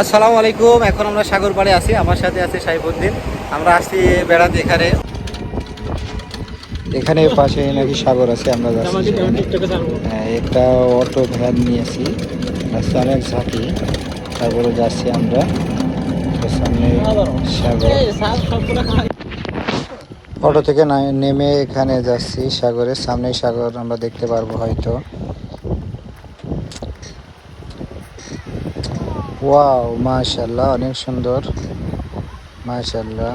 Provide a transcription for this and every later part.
আসসালামু আলাইকুম এখন আমরা সাগর পাড়ে আছি আমার সাথে আছে সাইফুদ্দিন। আমরা আসছি বেড়াতে এখানে। এখানে পাশে নাকি সাগর আছে আমরা যাচ্ছি হ্যাঁ, একটা অটো ভ্যান নিয়েছি রাস্তা অনেক ঝাঁকি। তারপরে যাচ্ছি আমরা সামনে সাগর। অটো থেকে নেমে এখানে যাচ্ছি সাগরের সামনেই সাগর আমরা দেখতে পারব হয়তো। ওয়াও মাশাল্লাহ অনেক সুন্দর। মাশাল্লাহ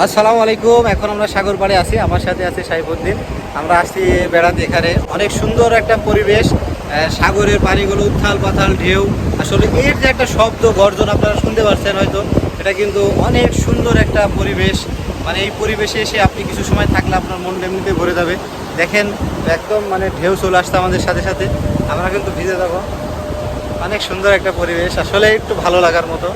আসসালামু আলাইকুম, এখন আমরা সাগর পাড়ে আছি, আমার সাথে আছে সাইফুদ্দিন। আমরা আসছি বেড়াতে এখানে। অনেক সুন্দর একটা পরিবেশ সাগরের পানিগুলো উত্থাল পাথাল ঢেউ। আসলে এর যে একটা শব্দ গর্জন আপনারা শুনতে পারছেন হয়তো, এটা কিন্তু অনেক সুন্দর একটা পরিবেশ। মানে এই পরিবেশে এসে আপনি কিছু সময় থাকলে আপনার মন এমনিতে ভরে যাবে। দেখেন, একদম মানে ঢেউ চলে আসছে আমাদের সাথে সাথে। আমরা কিন্তু ভিজে যাব। অনেক সুন্দর একটা পরিবেশ। আসলে একটু ভালো লাগার মতো।